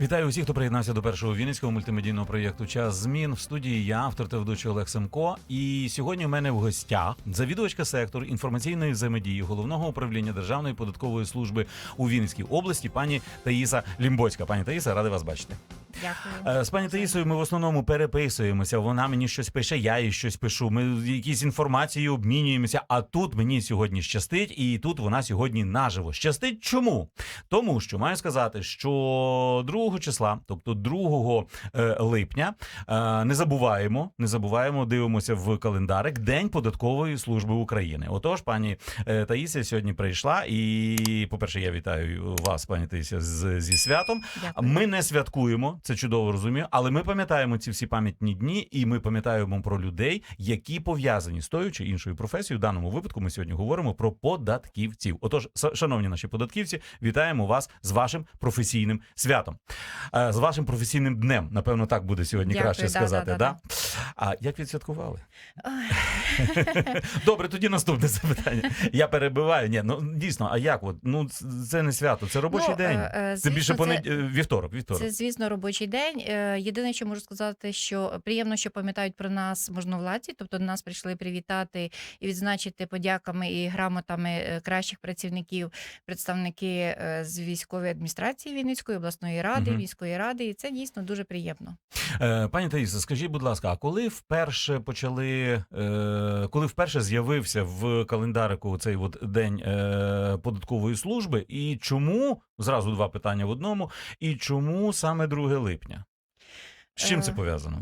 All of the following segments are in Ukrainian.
Вітаю усіх, хто приєднався до першого вінницького мультимедійного проєкту Час змін в студії. Я автор та ведучий Олег Семко. І сьогодні у мене в гостях завідувачка сектору інформаційної взаємодії головного управління Державної податкової служби у Вінницькій області, пані Таїса Лімбоцька. Пані Таїса, радий вас бачити. Дякую. Е, З пані Таїсою ми в основному переписуємося. Вона мені щось пише, я їй щось пишу. Ми якісь інформації обмінюємося. А тут мені сьогодні щастить, і тут вона сьогодні наживо. Щастить чому? Тому що маю сказати, що 2 числа, тобто 2 е, липня, е, не забуваємо, не забуваємо, дивимося в календарик День податкової служби України. Отож, пані е, Таїся сьогодні прийшла, і, по-перше, я вітаю вас, пані Таїся, з, зі святом. Дякую. Ми не святкуємо, це чудово розумію, але ми пам'ятаємо ці всі пам'ятні дні, і ми пам'ятаємо про людей, які пов'язані з тою чи іншою професією. В даному випадку ми сьогодні говоримо про податківців. Отож, шановні наші податківці, вітаємо вас з вашим професійним святом, з вашим професійним днем. Напевно, так буде сьогодні Дякую, краще да, сказати. да, Да, да, А як відсвяткували? Добре, тоді наступне запитання. Я перебиваю. Ні, ну дійсно, а як? От ну це не свято, це робочий ну, день. е, е, Це більше звісно, понед... е, вівторок. Вівторок. Це, звісно, робочий день. Е, Єдине, що можу сказати, що приємно, що пам'ятають про нас можновладці, тобто до нас прийшли привітати і відзначити подяками і грамотами е, кращих працівників, представники е, з військової адміністрації Вінницької обласної ради, Мгм. міської ради, і це дійсно дуже приємно. Е, Пані Таїса, скажіть, будь ласка, а коли вперше почали, е, коли вперше з'явився в календарику цей от день е, податкової служби, і чому зразу два питання в одному, і чому саме 2 липня? З чим це пов'язано?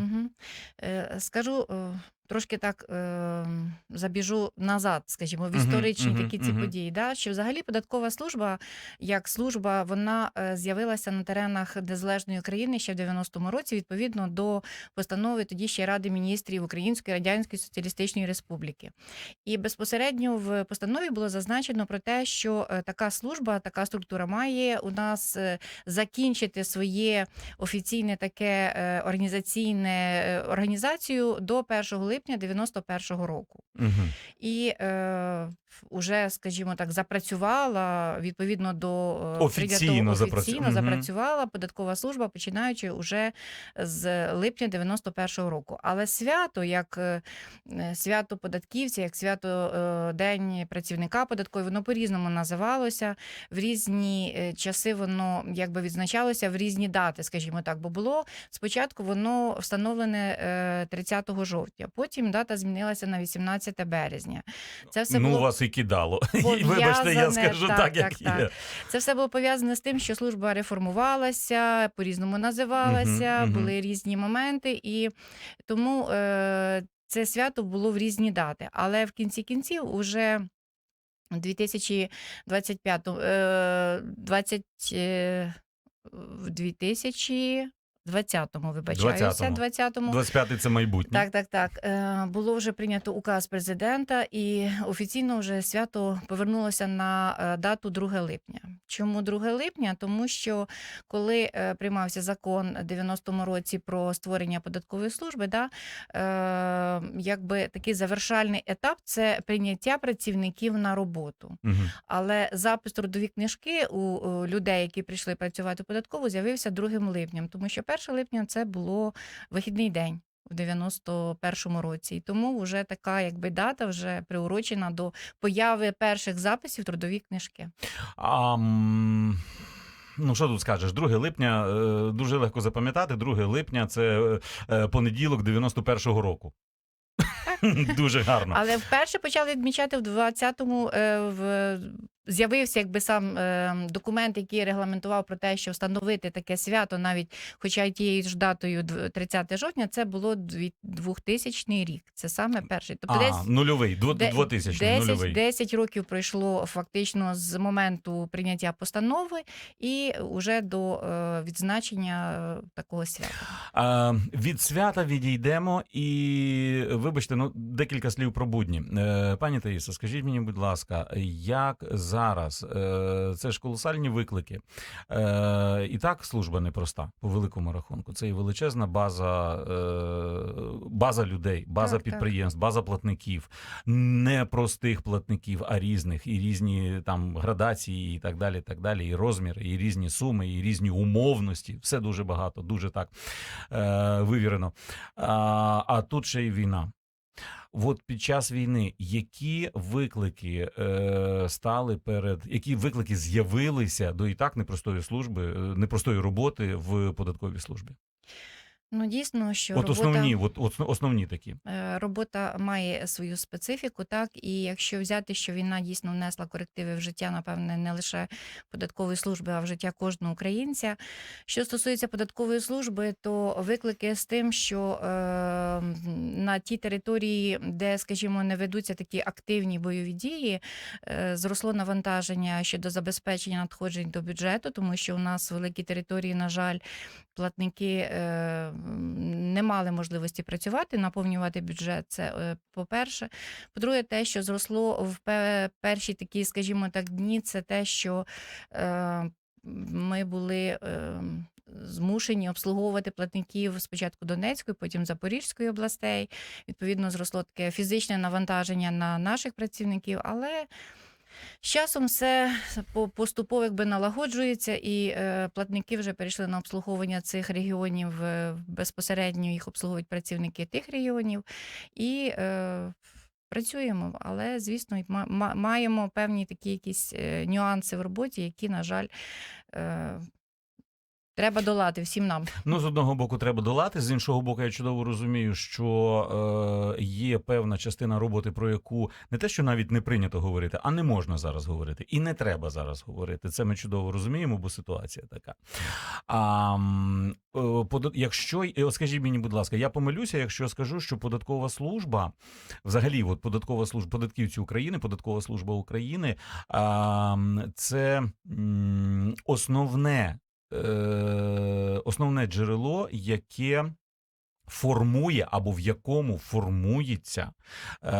Скажу. Трошки так е, забіжу назад, скажімо, в історичні мгм, такі ці мгм. події. Да? Що взагалі податкова служба, як служба, вона е, з'явилася на теренах незалежної України ще в 90-му році, відповідно до постанови тоді ще Ради міністрів Української Радянської Соціалістичної Республіки. І безпосередньо в постанові було зазначено про те, що е, така служба, така структура має у нас е, закінчити своє офіційне таке організаційне організацію до 1 липня 91-го року. Угу. І е, уже, скажімо так, запрацювала відповідно до е, Офіційно запрацю- офіційно запрацювала податкова служба, починаючи уже з липня 91-го року. Але свято, як е, е, свято податківця, як свято День працівника податкової, воно по-різному називалося. В різні часи воно якби відзначалося в різні дати, скажімо так, бо було спочатку воно встановлене е, 30 жовтня, потім дата змінилася на 18 березня. Це все ну, було вас і кидало. Вибачте, я скажу так, так, як так, є. Так. Це все було пов'язане з тим, що служба реформувалася, по різному називалася, угу, були угу. різні моменти, і тому е, це свято було в різні дати. Але в кінці кінців уже. 2025 20 е, е, в 2000 20-му, вибачаюся, 20-му. 25-й – це майбутнє. Так, так, так. Е, було вже прийнято указ президента, і офіційно вже свято повернулося на е, дату 2 липня. Чому 2 липня? Тому що коли е, приймався закон 90-му році про створення податкової служби, да, якби такий завершальний етап це прийняття працівників на роботу. Угу. Але запис трудові книжки у людей, які прийшли працювати податкову, з'явився 2 липнем. тому що 1 липня це було вихідний день. В 91-му році, і тому вже така, якби дата вже приурочена до появи перших записів трудові книжки. А, ну, що тут скажеш? 2 липня е, дуже легко запам'ятати. 2 липня це е, понеділок 91-го року. Дуже гарно. Але вперше почали відмічати в 20-му е, в з'явився якби сам е, документ, який регламентував про те, що встановити таке свято, навіть хоча й тією ж датою дв- 30 жовтня, це було дві- 2000 рік. Це саме перший. Тобто А, десь нульовий, дво- 2000, 10, нульовий. 10 років пройшло фактично з моменту прийняття постанови і уже до е, відзначення е, такого свята. А, від свята відійдемо і вибачте, ну декілька слів про будні. Е, пані Таїса, скажіть мені, будь ласка, як зараз е, це ж колосальні виклики. Е, і так служба непроста по великому рахунку. Це і величезна база, е, база людей, база Так, так. підприємств, база платників, не простих платників, а різних, і різні там градації, і так далі. І так далі, і розміри, і різні суми, і різні умовності. Все дуже багато, дуже так вивірено. А тут ще й війна. От під час війни які виклики е, стали перед які виклики з'явилися до і так непростої служби, е, непростої роботи в податковій службі? Ну дійсно, що От робота... основні, от, от основні такі. Е, Робота має свою специфіку, так і якщо взяти, що війна дійсно внесла корективи в життя, напевне, не лише податкової служби, а в життя кожного українця. Що стосується податкової служби, то виклики з тим, що е, на тій території, де, скажімо, не ведуться такі активні бойові дії, е, зросло навантаження щодо забезпечення надходжень до бюджету, тому що у нас великі території, на жаль, платники е, не мали можливості працювати, наповнювати бюджет. Це е, по-перше. По-друге, те, що зросло в перші такі, скажімо так, дні, це те, що е, ми були. Змушені обслуговувати платників спочатку Донецької, потім Запорізької областей. Відповідно, зросло таке фізичне навантаження на наших працівників, але з часом все поступово якби налагоджується, і е, платники вже перейшли на обслуговування цих регіонів. е, Безпосередньо їх обслуговують працівники тих регіонів. І е, працюємо. Але, звісно, маємо певні такі якісь нюанси в роботі, які, на жаль, треба долати всім нам. Ну, з одного боку, треба долати, з іншого боку, я чудово розумію, що е, є певна частина роботи, про яку не те, що навіть не прийнято говорити, а не можна зараз говорити, і не треба зараз говорити. Це ми чудово розуміємо, бо ситуація така. А, е, якщо скажіть мені, будь ласка, я помилюся, якщо скажу, що податкова служба, взагалі, от податкова служба податківці України, податкова служба України, це основне основне джерело, яке формує або в якому формується е,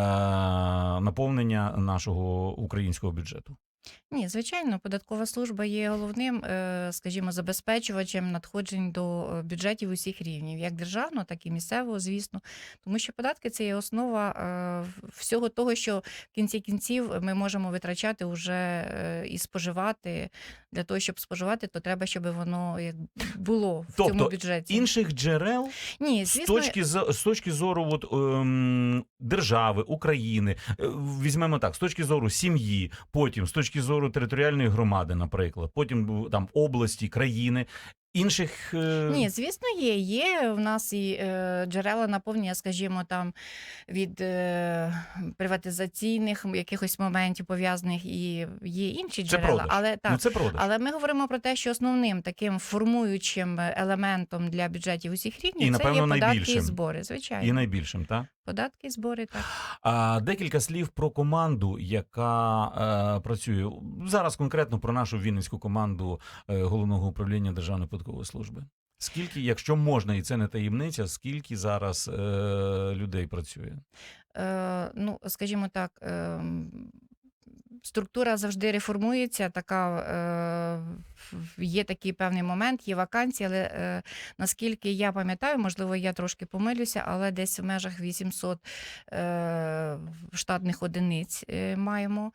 наповнення нашого українського бюджету. Ні, звичайно, податкова служба є головним, е, скажімо, забезпечувачем надходжень до е, бюджетів усіх рівнів, як державного, так і місцевого, звісно. Тому що податки це є основа е, всього того, що в кінці кінців ми можемо витрачати уже е, і споживати. Для того, щоб споживати, то треба, щоб воно як було в Тобто цьому бюджеті. Інших джерел Ні, з точки з, з точки зору от, ем, держави, України, е, візьмемо так, з точки зору сім'ї, потім з точки зору територіальної громади, наприклад, потім там області, країни. Інших е, Ні, звісно, є. Є в нас і е, джерела наповнення, скажімо, там від е, приватизаційних якихось моментів пов'язаних, і є інші це джерела. продаж. Але так, ну, це продаж. але ми говоримо про те, що основним таким формуючим елементом для бюджетів усіх рівнів І, це напевно, є податки найбільшим. і збори. Звичайно, І найбільшим, так? податки і збори так. А декілька слів про команду, яка е, працює зараз. Конкретно про нашу вінницьку команду е, головного управління Державної податкової служби. Скільки, якщо можна, і це не таємниця, скільки зараз е, людей працює? Е, ну, скажімо так, е, структура завжди реформується. Така е, є такий певний момент, є вакансії, але е, наскільки я пам'ятаю, можливо, я трошки помилюся, але десь в межах 800 е, штатних одиниць е, маємо.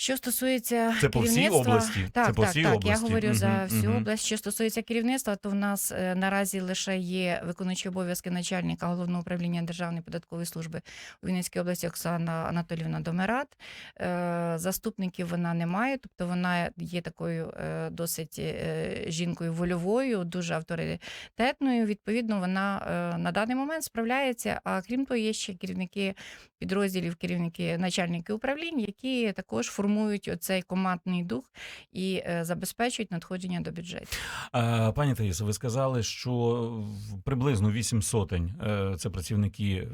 Що стосується Це по всій області? Так, Це по так, всій так. області? Я говорю за всю мгм. область. Що стосується керівництва, то в нас е, наразі лише є виконуючий обов'язки начальника головного управління Державної податкової служби у Вінницькій області Оксана Анатолівна Домерат. Е, Заступників вона не має, тобто вона є такою е, досить е, жінкою вольовою, дуже авторитетною. Відповідно, вона е, на даний момент справляється. А крім того, є ще керівники підрозділів, керівники, начальники управлінь, які також формують оцей командний дух і е, забезпечують надходження до бюджетів. Е, Пані Таїсо, ви сказали, що приблизно 8 сотень е, це працівники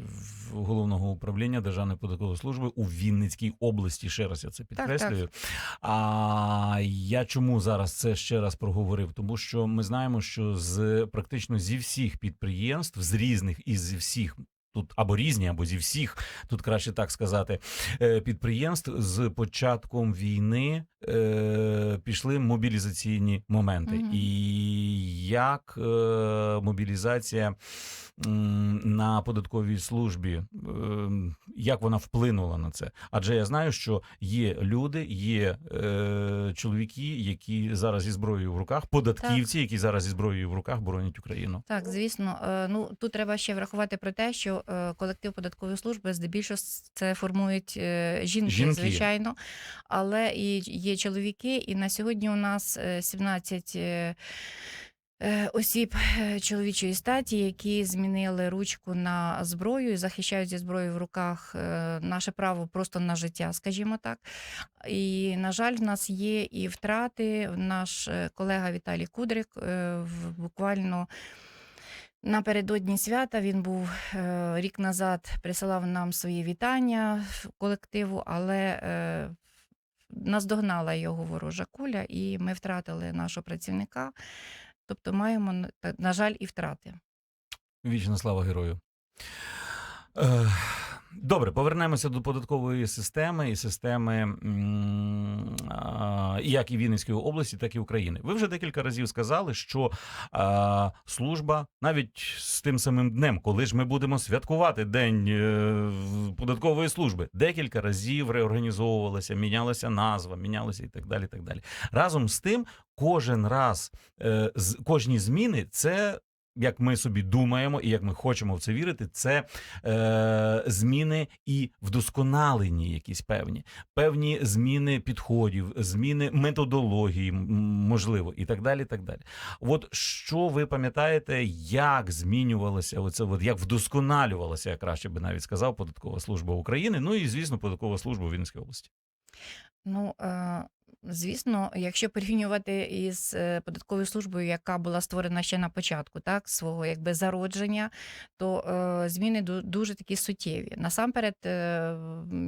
головного управління Державної податкової служби у Вінницькій області. Ще раз я це підкреслюю. А я чому зараз це ще раз проговорив? Тому що ми знаємо, що з практично зі всіх підприємств, з різних і зі всіх тут або різні, або зі всіх, тут краще так сказати, е, підприємств з початком війни е, пішли мобілізаційні моменти. угу. І як е, мобілізація на податковій службі, е, як вона вплинула на це? Адже я знаю, що є люди, є е, чоловіки, які зараз зі зброєю в руках, податківці, які зараз зі зброєю в руках боронять Україну. Так, звісно, Е, ну тут треба ще врахувати про те, що е, колектив податкової служби здебільшого це формують жінки, Жінки. звичайно, але і є чоловіки. І на сьогодні у нас е, 17 е, е, осіб е, чоловічої статі, які змінили ручку на зброю і захищають зі зброєю в руках е, наше право просто на життя, скажімо так. І на жаль, в нас є і втрати. Наш е, колега Віталій Кудрик е, буквально. Напередодні свята він був е, рік назад, присилав нам свої вітання колективу, але е, наздогнала його ворожа куля, і ми втратили нашого працівника. Тобто маємо, на- жаль, і втрати. Вічна слава герою. Е, Добре, повернемося до податкової системи і системи як і Вінницької області, так і України. Ви вже декілька разів сказали, що служба навіть з тим самим днем, коли ж ми будемо святкувати День е, податкової служби, декілька разів реорганізовувалася, мінялася назва, мінялася і так далі. І так далі. Разом з тим, кожен раз е, з кожні зміни це. Як ми собі думаємо, і як ми хочемо в це вірити, це е, зміни і вдосконалені, якісь певні, певні зміни підходів, зміни методології, можливо, і так далі. так далі. От що ви пам'ятаєте, як змінювалося оце, от як вдосконалювалася, я краще би навіть сказав, податкова служба України. Ну і звісно, податкова служба в Вінницькій області. Ну, е, звісно, якщо порівнювати із е, податковою службою, яка була створена ще на початку, так, свого якби зародження, то е, зміни дуже такі суттєві. Насамперед, е,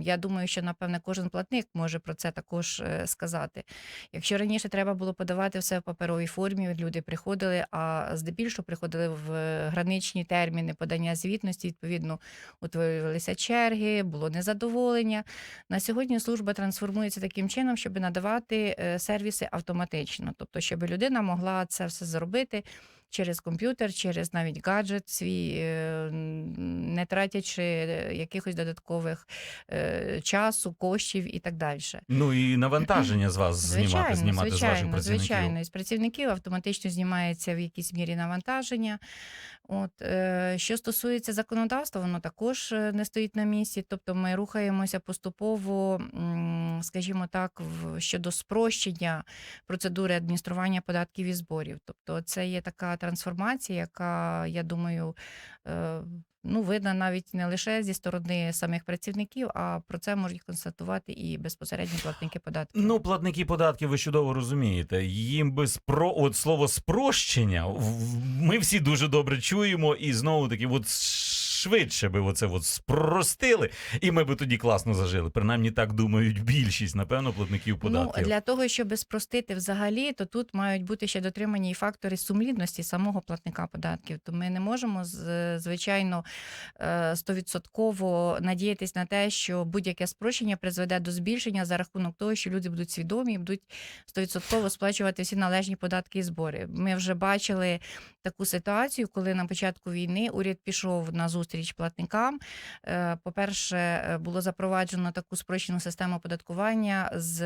я думаю, що напевне кожен платник може про це також е, сказати. Якщо раніше треба було подавати все в паперовій формі, люди приходили, а здебільшого приходили в е, граничні терміни подання звітності, відповідно, утворювалися черги, було незадоволення. На сьогодні служба трансформується таким чином, щоб надавати е, сервіси автоматично, тобто, щоб людина могла це все зробити. Через комп'ютер, через навіть гаджет свій, е, не тратячи е, якихось додаткових е, часу, коштів і так далі. Ну і навантаження з вас знімати, Звичайно, з ваших звичайно, працівників. звичайно. Із працівників автоматично знімається в якійсь мірі навантаження. От, що стосується законодавства, воно також не стоїть на місці. Тобто ми рухаємося поступово, скажімо так, щодо спрощення процедури адміністрування податків і зборів. Тобто це є така трансформація, яка, я думаю, е, ну, видна навіть не лише зі сторони самих працівників, а про це можуть констатувати і безпосередні платники податків. Ну, платники податків, ви чудово розумієте. Їм би спро... от слово спрощення ми всі дуже добре чуємо, і знову таки, от швидше би оце от спростили, і ми би тоді класно зажили. Принаймні так думають більшість, напевно, платників податків. Ну, для того, щоб спростити взагалі, то тут мають бути ще дотримані і фактори сумлінності самого платника податків. То ми не можемо звичайно е, стовідсотково надіятись на те, що будь-яке спрощення призведе до збільшення за рахунок того, що люди будуть свідомі і будуть стовідсотково сплачувати всі належні податки і збори. Ми вже бачили таку ситуацію, коли на початку війни уряд пішов на зустріч платникам. Е, По-перше, е, було запроваджено таку спрощену систему оподаткування з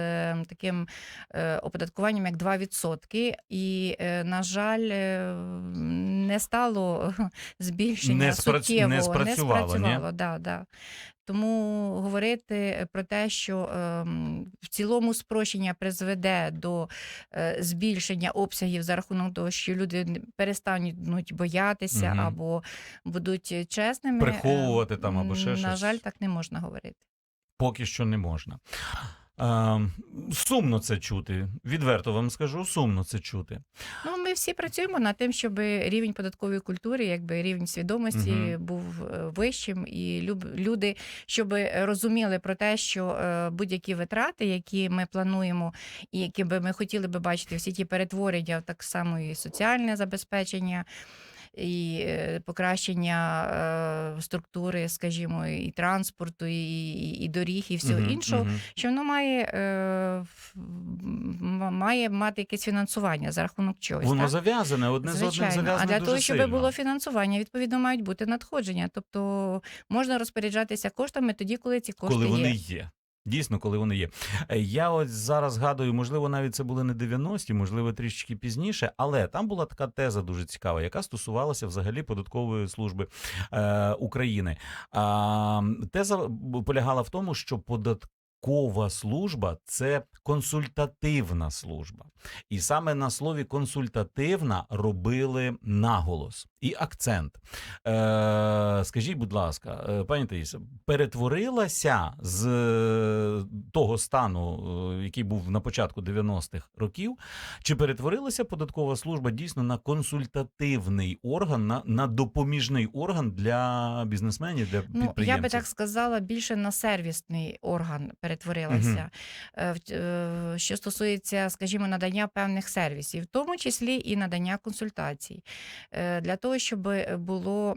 таким е, оподаткуванням як 2%. І, на жаль, не стало збільшення Не спрац- суттєвого, не спрацювало, Не спрацювало, да, да. Тому говорити про те, що ем, в цілому спрощення призведе до е, збільшення обсягів за рахунок того, що люди перестануть боятися угу. або будуть чесними. Приховувати там або ще на щось. жаль, так не можна говорити. Поки що не можна. Сумно це чути. Відверто вам скажу, сумно це чути. Ну, ми всі працюємо над тим, щоб рівень податкової культури, якби рівень свідомості Мгм. був е, вищим, і люди, щоб розуміли про те, що е, будь-які витрати, які ми плануємо, і які би ми хотіли би бачити, всі ті перетворення, так само і соціальне забезпечення. І е, покращення е, структури, скажімо, і транспорту, і, і, доріг, і всього Мгм, іншого, мгм. що воно має, е, має мати якесь фінансування за рахунок чогось. Воно так? зав'язане, одне з одним зав'язане а для дуже того, щоб було фінансування, відповідно, мають бути надходження. Тобто можна розпоряджатися коштами тоді, коли ці кошти коли вони є. є. Дійсно, коли вони є. Е, Я от зараз згадую, можливо, навіть це були не 90-ті, можливо, трішечки пізніше, але там була така теза дуже цікава, яка стосувалася взагалі податкової служби е, України. А, теза полягала в тому, що податкова служба це консультативна служба. І саме на слові консультативна робили наголос і акцент. Е, скажіть, будь ласка, е, пані Таїса, перетворилася з е, того стану, е, який був на початку 90-х років, чи перетворилася податкова служба дійсно на консультативний орган, на, на допоміжний орган для бізнесменів, для Ну, підприємців? я би так сказала, більше на сервісний орган перетворилася. Е, Що стосується, скажімо, надання певних сервісів, в тому числі і надання консультацій. Для того, щоб було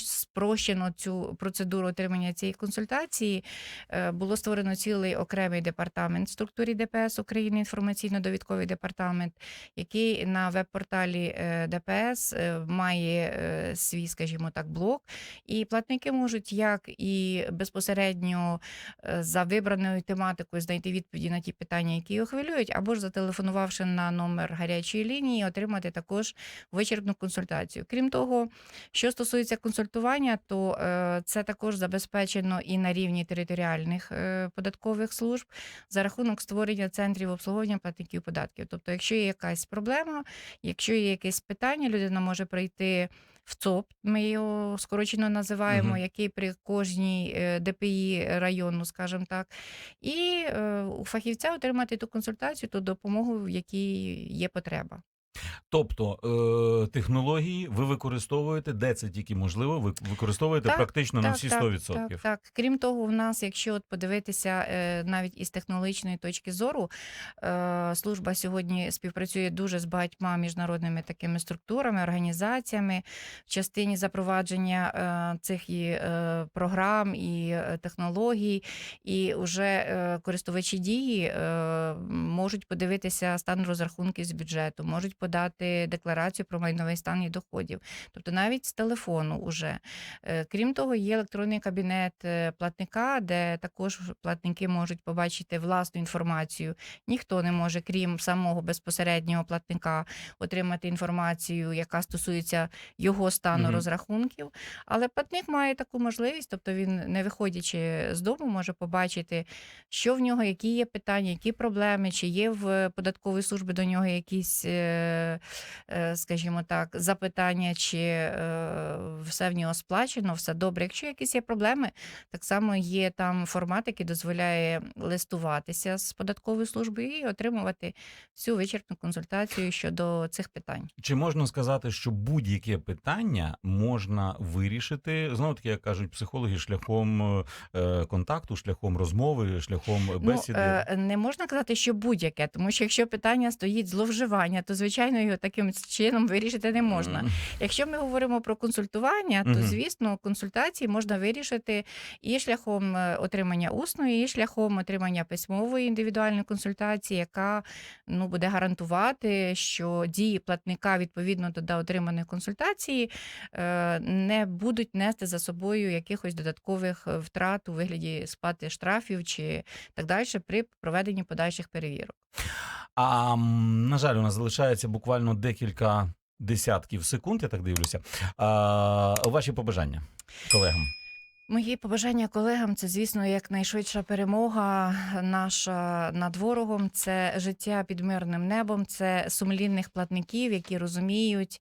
спрощено цю процедуру отримання цієї консультації, е, було створено цілий окремий департамент в структурі ДПС України, інформаційно-довідковий департамент, який на веб-порталі е, ДПС е, має е, свій, скажімо так, блок. І платники можуть як і безпосередньо е, за вибраною тематикою знайти відповіді на ті питання, які його хвилюють, або ж зателефонувавши на номер гарячої лінії, отримати також вичерпну консультацію. Крім того, що стосується консультування, то е, це також забезпечено і на рівні територіальних е, податкових служб за рахунок створення центрів обслуговування платників податків. Тобто, якщо є якась проблема, якщо є якесь питання, людина може прийти в ЦОП, ми його скорочено називаємо, Мгм. який при кожній е, ДПІ району, скажімо так, і у фахівця отримати ту консультацію, ту допомогу, в якій є потреба. Тобто е, технології ви використовуєте, де це тільки можливо, ви використовуєте Так, практично на всі так, 100%. Так, так. Крім того, в нас, якщо от подивитися е, навіть із технологічної точки зору, е, служба сьогодні співпрацює дуже з багатьма міжнародними такими структурами, організаціями в частині запровадження е, цих і е, програм і е, технологій, і вже е, користувачі дії е, можуть подивитися стан розрахунків з бюджету, можуть подати декларацію про майновий стан і доходів, тобто навіть з телефону уже. Е, Крім того, є електронний кабінет е, платника, де також платники можуть побачити власну інформацію. Ніхто не може, крім самого безпосереднього платника, отримати інформацію, яка стосується його стану Мгм. розрахунків. Але платник має таку можливість, тобто він, не виходячи з дому, може побачити, що в нього, які є питання, які проблеми, чи є в податкової служби до нього якісь, е, скажімо так, запитання, чи е, все в нього сплачено, все добре. Якщо якісь є проблеми, так само є там формат, який дозволяє листуватися з податковою службою і отримувати всю вичерпну консультацію щодо цих питань. Чи можна сказати, що будь-яке питання можна вирішити знову таки, як кажуть психологи, шляхом е, контакту, шляхом розмови, шляхом бесіди? Ну, не можна казати, що будь-яке, тому що якщо питання стоїть зловживання, то звичайно його таким чином вирішити не можна. М, Якщо ми говоримо про консультування, то звісно консультації можна вирішити і шляхом е, отримання усної, і шляхом отримання письмової індивідуальної консультації, яка ну буде гарантувати, що дії платника відповідно до отриманої консультації е, не будуть нести за собою якихось додаткових е, втрат у вигляді сплати штрафів чи так далі при проведенні подальших перевірок. А на жаль, у нас залишається буквально декілька десятків секунд. Я так дивлюся. А, ваші побажання колегам. Мої побажання колегам це, звісно, якнайшвидша перемога наша над ворогом. Це життя під мирним небом, це сумлінних платників, які розуміють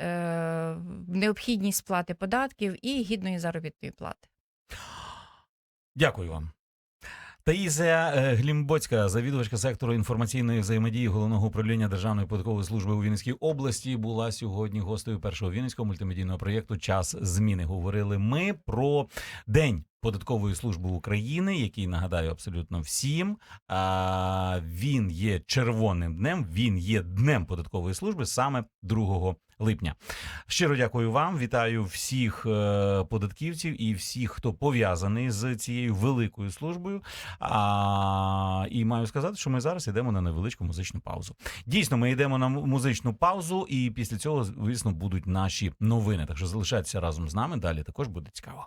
е, необхідність сплати податків і гідної заробітної плати. Дякую вам. Таїзія е, Глімбоцька, завідувачка сектору інформаційної взаємодії головного управління Державної податкової служби у Вінницькій області, була сьогодні гостею першого вінницького мультимедійного проєкту Час зміни. Говорили ми про день податкової служби України, який нагадаю абсолютно всім. А, він є червоним днем. Він є днем податкової служби саме 2 липня. Щиро дякую вам. Вітаю всіх е, податківців і всіх, хто пов'язаний з цією великою службою. А, і маю сказати, що ми зараз йдемо на невеличку музичну паузу. Дійсно, ми йдемо на музичну паузу, і після цього, звісно, будуть наші новини. Так що залишайтеся разом з нами. Далі також буде цікаво.